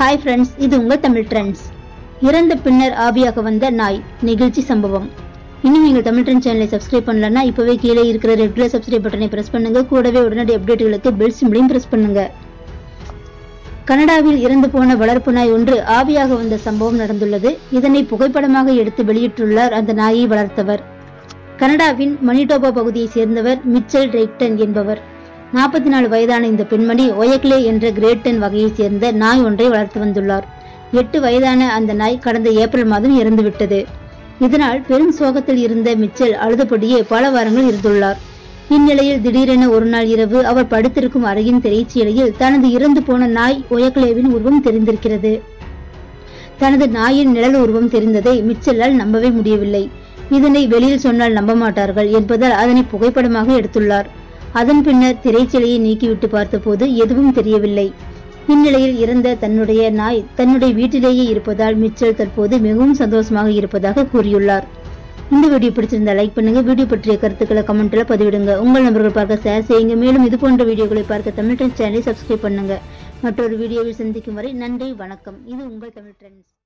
Hi friends இது உங்கள் Tamil trends இறந்த பின்னர் ஆவியாக வந்த நாய் நிகழ்ச்சி சம்பவம். இன்னும் எங்கள் தமிழ் ட்ரெண்ட் சேனலை சப்ஸ்கிரைப் பண்ணலன்னா இப்போவே கீழே இருக்கிற ரெகுலர் சப்ஸ்கிரைப் பட்டனை பிரஸ் பண்ணுங்க. கூடவே உடனடி அப்டேட்டுகளுக்கு பெல் சிம்பிளையும் பிரஸ் பண்ணுங்க. கனடாவில் இறந்து போன வளர்ப்பு நாய் ஒன்று ஆவியாக வந்த சம்பவம் நடந்துள்ளது. இதனை புகைப்படமாக எடுத்து வெளியிட்டுள்ளார் அந்த நாயை வளர்த்தவர். கனடாவின் மணிடோபா பகுதியைச் சேர்ந்தவர் மிச்சல் ரெய்டன் என்பவர். நாற்பத்தி நாலு வயதான இந்த பெண்மணி ஒயக்லே என்ற கிரேட்டன் வகையைச் சேர்ந்த நாய் ஒன்றை வளர்த்து வந்துள்ளார். எட்டு வயதான அந்த நாய் கடந்த ஏப்ரல் மாதம் இறந்துவிட்டது. இதனால் பெரும் சோகத்தில் இருந்த மிச்சல் அழுதபடியே பல வாரங்கள் இருந்துள்ளார். இந்நிலையில் திடீரென ஒரு நாள் இரவு அவர் படுத்திருக்கும் அறையின் திரைச்சீலையில் தனது இறந்து போன நாய் ஒயக்லேவின் உருவம் தெரிந்திருக்கிறது. தனது நாயின் நிழல் உருவம் தெரிந்ததை மிச்சலால் நம்பவே முடியவில்லை. இதனை வெளியில் சொன்னால் நம்ப மாட்டார்கள் என்பதால் அதனை புகைப்படமாக எடுத்துள்ளார். அதன் பின்னர் திரைச்சலையை நீக்கிவிட்டு பார்த்தபோது எதுவும் தெரியவில்லை. இந்நிலையில் இறந்த தன்னுடைய நாய் தன்னுடைய வீட்டிலேயே இருப்பதால் மிச்சல் தற்போது மிகவும் சந்தோஷமாக இருப்பதாக கூறியுள்ளார். இந்த வீடியோ பிடிச்சிருந்தா லைக் பண்ணுங்க. வீடியோ பற்றிய கருத்துக்களை கமெண்ட்ல பதிவிடுங்க. உங்கள் நண்பர்கள் பார்க்க ஷேர் செய்யுங்க. மேலும் இது போன்ற வீடியோக்களை பார்க்க தமிழ் ட்ரெண்ட்ஸ் சேனலை சப்ஸ்கிரைப் பண்ணுங்க. மற்றொரு வீடியோவில் சந்திக்கும் வரை நன்றி வணக்கம். இது உங்கள் தமிழ் ட்ரெண்ட்ஸ்